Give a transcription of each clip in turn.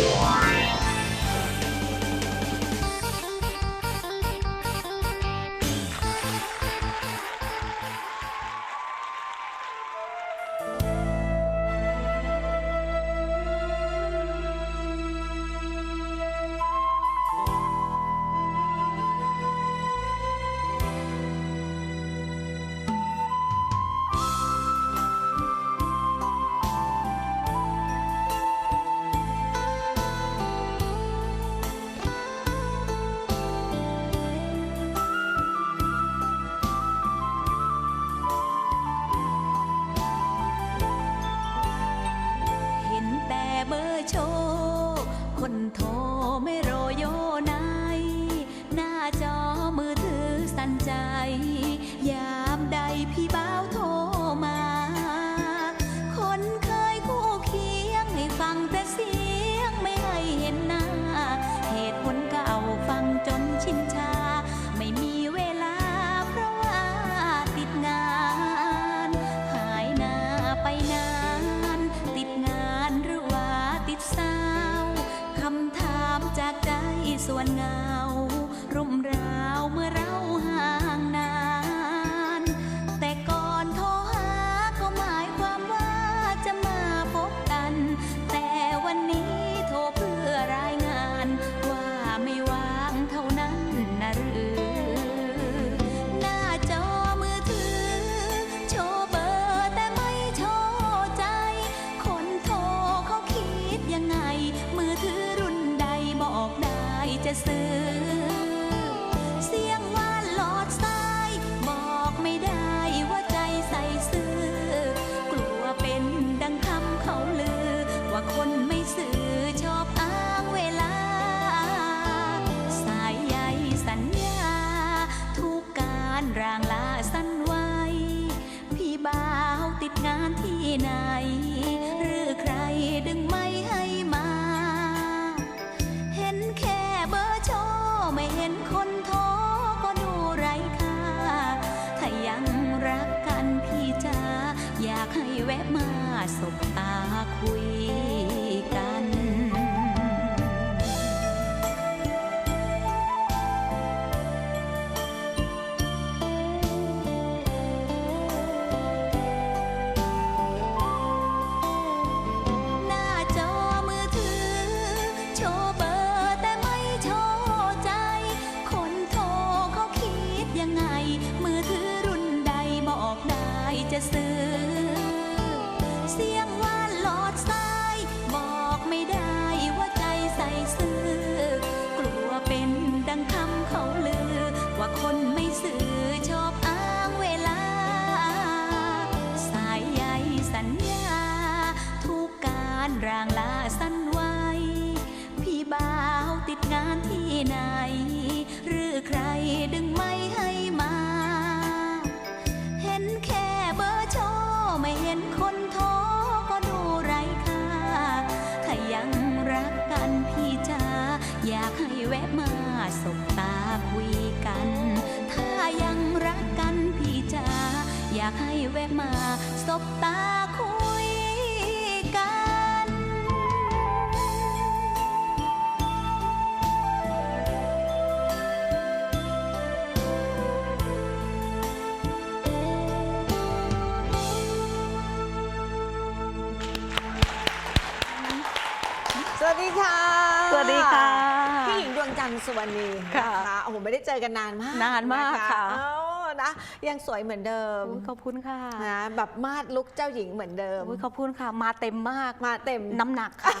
เวนงา งานที่ไหน คนโทรก็ดูไรค่า ถ้ายังรักกันพี่จ๋าอยากให้แวะมาสบตาคุยกัน ถ้ายังรักกันพี่จ๋าอยากให้แวะมาสบตา สุวรรณีค่ะนโอ้โหไม่ได้เจอกันนานมากนานมากนค่ะ เอ้านะยังสวยเหมือนเดิมอุ๊ยขอบคุณค่ะนะแบบมาดลุกเจ้าหญิงเหมือนเดิมอุ๊ยขอบคุณค่ะ มาเต็มมากมาเต็มน้ำหนักค่ะ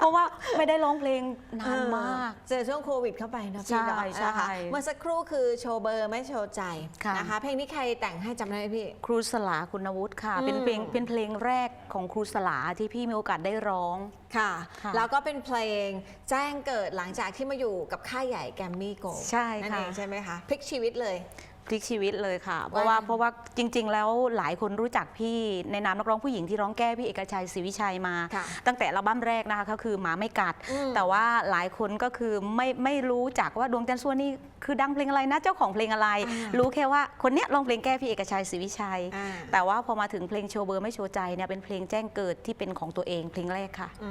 เพราะว่าไม่ได้ร้องเพลงนานมากเออเจอช่วงโควิดเข้าไปนะพี่ใช่เนาะใช่นะคะเมื่อสักครู่คือโชว์เบอร์ไม่โชว์ใจค่ะนะคะ เพลงนี้ใครแต่งให้จำได้ไหมพี่ ครูสลาคุณวุฒิค่ะ เป็นอืมเพลงเป็นเพลงแรกของครูสลาที่พี่มีโอกาสได้ร้องค่ะค่ะ แล้วก็เป็นเพลงแจ้งเกิดหลังจากที่มาอยู่กับค่ายใหญ่แกมมี่โกใช่นั่นค่ะเองใช่ไหมคะพลิกชีวิตเลย พลิกชีวิตเลยค่ะ เพราะว่าว่าเพราะว่าจริง ๆ แล้วหลายคนรู้จักพี่ในนามนักร้องผู้หญิงที่ร้องแก้พี่เอกชัยศรีวิชัยมาค่ะตั้งแต่อัลบั้มแรกนะคะก็คือหมาไม่กัดอืมแต่ว่าหลายคนก็คือไม่ไม่รู้จักว่าดวงจันทร์ส่วนนี่คือดังเพลงอะไรนะเจ้าของเพลงอะไรอ่ารู้แค่ว่าคนเนี้ยร้องเพลงแก้พี่เอกชัยศรีวิชัยอ่าแต่ว่าพอมาถึงเพลงโชว์เบอร์ไม่โชว์ใจเนี่ยเป็นเพลงแจ้งเกิดที่เป็นของตัวเองเพลงแรกค่ะอื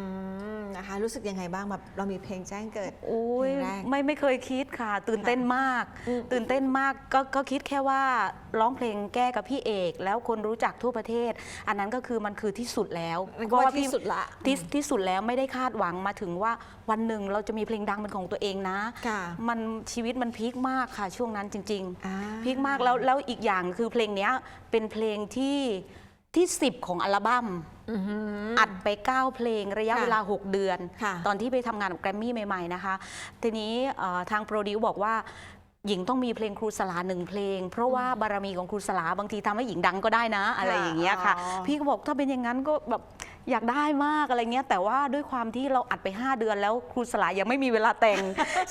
มนะคะรู้สึกยังไงบ้างแบบเรามีเพลงแจ้งเกิดโอ้ยเพลงแรกไม่ไม่เคยคิดค่ะ ตื่นเต้นมากอืมตื่นเต้นมากก็ก็คิดแค่ว่าร้องเพลงแก้กับพี่เอก แล้วคนรู้จักทั่วประเทศ อันนั้นก็คือมันคือที่สุดแล้วมันก็ว่าที่สุดละที่ที่สุดแล้วไม่ได้คาดหวังมาถึงว่าวันหนึ่งเราจะมีเพลงดังเป็นของตัวเองนะค่ะมันชีวิตมันพีคมากค่ะช่วงนั้นจริงอ่าๆพีคมากแล้วแล้วอีกอย่างคือเพลงเนี้ยเป็นเพลงที่ที่ 10 ของอัลบั้มอื้อหืออัดไป 9 เพลงระยะค่ะเวลา 6 เดือนค่ะตอนที่ไปทำงานกับแกรมมี่ใหม่ ๆ นะคะ ทีนี้เอ่อทางโปรดิวบอกว่า หญิงต้องมีเพลงครูสลาหนึ่งเพลง เพราะว่าบารมีของครูสลาบางทีทำให้หญิงดังก็ได้นะ อะไรอย่างเงี้ยค่ะอ๋อพี่ก็บอกถ้าเป็นอย่างนั้นก็แบบ อยากได้มากอะไรเงี้ยแต่ว่าด้วยความที่เราอัดไป 5 เดือนแล้วครูสลายังไม่มีเวลาแต่ง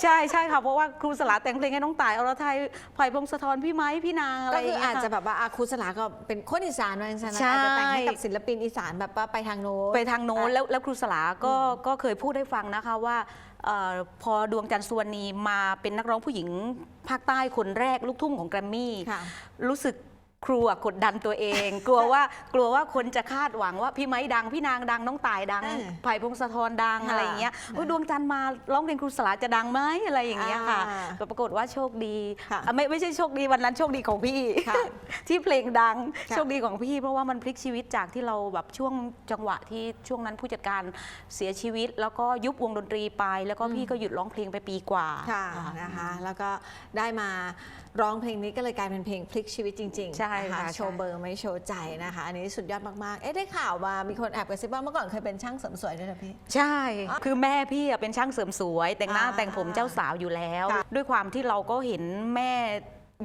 ใช่ใช่ค่ะเพราะว่าครูสลาแต่งเพลงให้น้องตายอรไทยไผ่พงศธรพี่ไม้พี่นางอะไรก็อย่างคือเงี้ยอาจค่ะจะแบบว่าอาครูสลาก็เป็นคนอีสานว่าอย่างนั้นนะใช่อาจจะแต่งให้กับศิลปินอีสานแบบว่าไปทางโน้นไปทางโน้นแล้วแล้วครูสลาก็ก็เคยพูดให้ฟังนะคะว่าเออพอดวงจันทร์สวนีมาเป็นนักร้องผู้หญิงภาคใต้คนแรกลูกทุ่งของแกรมมี่ค่ะรู้สึก ครูอะกดดันตัวเอง กลัวว่ากลัวว่าคนจะคาดหวังว่าพี่ไม้ดังพี่นางดังน้องตายดังเออไผ่พงศธรดังค่ะอะไรอย่างเงี้ยอุ๊ยดวงจันทร์มาร้องเพลงครูสลาจะดังไหมอะไรอย่างเงี้ยค่ะอ่าแต่ปรากฏว่าโชคดีค่ะอะไม่ไม่ใช่โชคดีวันนั้นโชคดีของพี่ค่ะที่เพลงดังค่ะโชคดีของพี่ เพราะว่ามันพลิกชีวิตจากที่เราแบบช่วงจังหวะที่ช่วงนั้นผู้จัดการเสียชีวิต แล้วก็ยุบวงดนตรีไป แล้วก็พี่ก็หยุดร้องเพลงไปปีกว่าค่ะนะคะ แล้วก็ได้มาร้องเพลงนี้ก็เลยกลายเป็นเพลงพลิกชีวิตจริงๆใช่นค่ะโชว์เบอร์ไม่โชว์ใจนะคะ อันนี้สุดยอดมากๆ เอ๊ะได้ข่าวมามีคนแอบกระซิบว่าเมื่อก่อนเคยเป็นช่างเสริมสวยด้วยนะพี่ ใช่ คือแม่พี่อะเป็นช่างเสริมสวย แต่งหน้าอ่าแต่งผมเจ้าสาวอยู่แล้วค่ะด้วยความที่เราก็เห็นแม่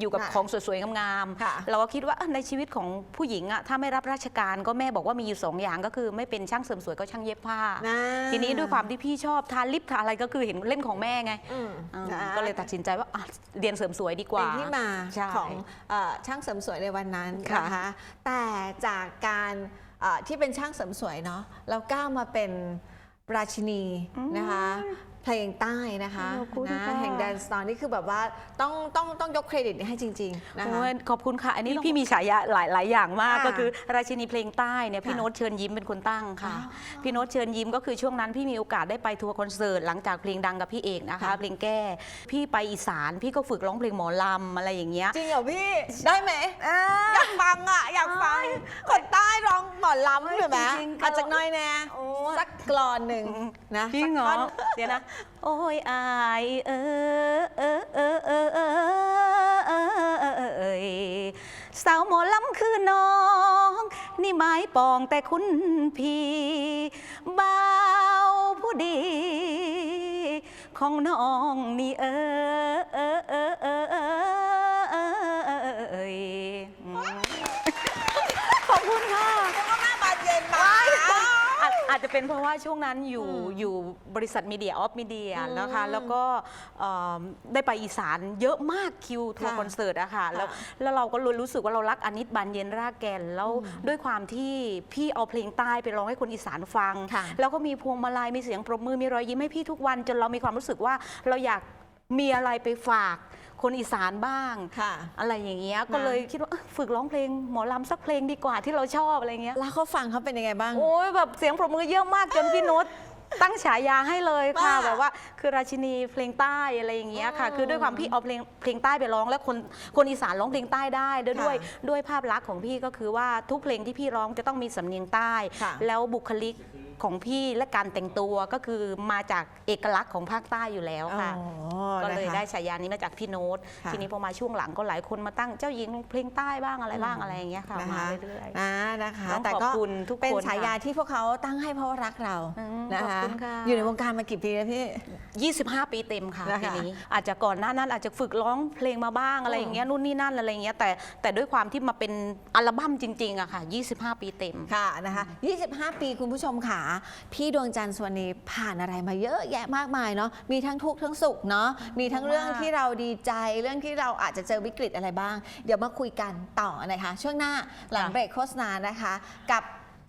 อยู่กับค่ะของสวยๆงามค่ะๆเราก็คิดว่าเอ้อในชีวิตของผู้หญิงอะถ้าไม่รับราชการก็แม่บอกว่ามีอยู่สองอย่างก็คือ ไม่เป็นช่างเสริมสวยก็ช่างเย็บผ้านะทีนี้ด้วยความที่พี่ชอบทาลิปทาอะไรก็คือเห็นเล่นของแม่ไงอืมอ่านะก็เลยตัดสินใจว่าอะเรียนเสริมสวยดีกว่าเป็นที่มาใช่ของเออช่างเสริมสวยในวันนั้นค่ะนะคะแต่จากการเอ่อที่เป็นช่างเสริมสวยเนาะเราก้าวมาเป็นราชินีนะคะ เพลงใต้นะคะขอบคุณนะค่ะ แห่งแดนสตอร์นี่คือแบบว่าต้องต้องต้องยกเครดิตให้จริงๆนะคะ โอ้ยขอบคุณค่ะ อันนี้พี่มีฉายาหลายหลายอย่างมากค่ะก็คือราชินีเพลงใต้เนี่ยพี่ค่ะโน้ตเชิญยิ้มเป็นคนตั้งค่ะ อ๋อพี่โน้ตเชิญยิ้มก็คือช่วงนั้นพี่มีโอกาสได้ไปทัวร์คอนเสิร์ตหลังจากเพลงดังกับพี่เอกนะคะ ค่ะ เพลงแก้พี่ไปอีสานพี่ก็ฝึกร้องเพลงหมอลำอะไรอย่างเงี้ยจริงเหรอพี่ได้ไหมอยากฟังอะอยากฟังคนใต้ร้องหมอลำใช่ไหมจริงๆอาจจะน้อยแน่โอ้สักกรอนหนึ่งนะจริงเหรอสักท่อน เดี๋ยวนะโอ้ยอายเออเออเออเออเออเออเอยสาวหมอลำคือน้อง นี่ไม้ปองแต่คุณพี่บ่าวผู้ดี ของน้องนี่เออ จอาจจะเป็นเพราะว่าช่วงนั้นอยู่อยู่บริษัทมีเดียออฟมีเดียอืมนะคะ แล้วก็เอิ่มได้ไปอีสานเยอะมากคิวทัวร์ค่ะคอนเสิร์ตอะค่ะแล้วค่ะแล้วเราก็เลยรู้สึกว่าเรารักอานิตบานเย็นรากแก่นแล้วด้วยความที่พี่เอาเพลงใต้ไปร้องให้คนอีสานฟัง ค่ะ แล้วก็มีพวงมาลัยมีเสียงปรบมือมีรอยยิ้มให้พี่ทุกวันจนเรามีความรู้สึกว่าเราอยาก มีอะไรไปฝากคนอีสานบ้าง ค่ะอะไรอย่างเงี้ย ก็เลยคิดว่าเอ้ยฝึกร้องเพลงหมอลำสักเพลงดีกว่าที่เราชอบอะไรเงี้ย แล้วเขาฟังเขาเป็นยังไงบ้าง โอ้ยแบบเสียงปรบมือเยอะมากจนพี่นุชตั้งฉายาให้เลยค่ะว่าแบบว่าคือราชินีเพลงใต้อะไรอย่างเงี้ยค่ะอืมคือด้วยความพี่เอาเพลงเพลงใต้ไปร้องแล้วคนคนอีสานร้องเพลงใต้ได้ด้วยค่ะด้วยด้วยภาพลักษณ์ของพี่ก็คือว่าทุกเพลงที่พี่ร้องจะต้องมีสำเนียงใต้ ค่ะแล้วบุคลิก ของพี่และการแต่งตัวก็คือมาจากเอกลักษณ์ของภาคใต้อยู่แล้วค่ะ อ๋อก็เลยนะคะ ได้ฉายานี้มาจากพี่โน้ต ค่ะ ทีนี้พอมาช่วงหลังก็หลายคนมาตั้งเจ้าหญิงเพลงใต้บ้างอะไรบ้างอืมอะไรอย่างเงี้ยค่ะนะมาคะเรื่อยๆนะนะคะ ต้องแต่ขอบก็คุณทุกคนเป็นฉายาค่ะที่พวกเขาตั้งให้เพราะว่ารักเราอืมนะขอบคะคุณค่ะ อยู่ในวงการมากี่ปีแล้วพี่25 ปีเต็มค่ะนะคะทีนี้อาจจะก่อนหน้านั้นอาจจะฝึกร้องเพลงมาบ้างอะไรอย่างเงี้ยนู่นนี่นั่นอะไรอย่างเงี้ยแต่แต่ด้วยความที่มาเป็นอัลบั้มจริงๆอะค่ะ 25 ปีเต็ม ค่ะนะคะ 25 ปีคุณผู้ชมค่ะพี่ดวงจันทร์สวนีผ่านอะไรมาเยอะแยะมากมายเนาะมีทั้งทุกข์ทั้งสุขเนาะมีทั้งเรื่องที่เราดีใจเรื่องที่เราอาจจะเจอวิกฤตอะไรบ้าง เดี๋ยวมาคุยกันต่อนะคะ ช่วงหน้าหลังค่ะเบรกโฆษณานะคะ กับ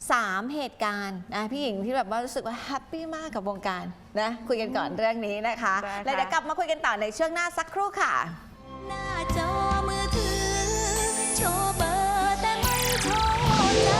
3เหตุการณ์นะพี่หญิงที่แบบว่ารู้สึกว่าแฮปปี้มากกับวงการนะคุยกันก่อนเรื่องนี้นะคะ ได้ค่ะ แล้วเดี๋ยวกลับมาคุยกันต่อในช่วงหน้าสักครู่ค่ะ หน้าจอมือถือ โชว์เบอร์แต่ไม่โชว์ใจ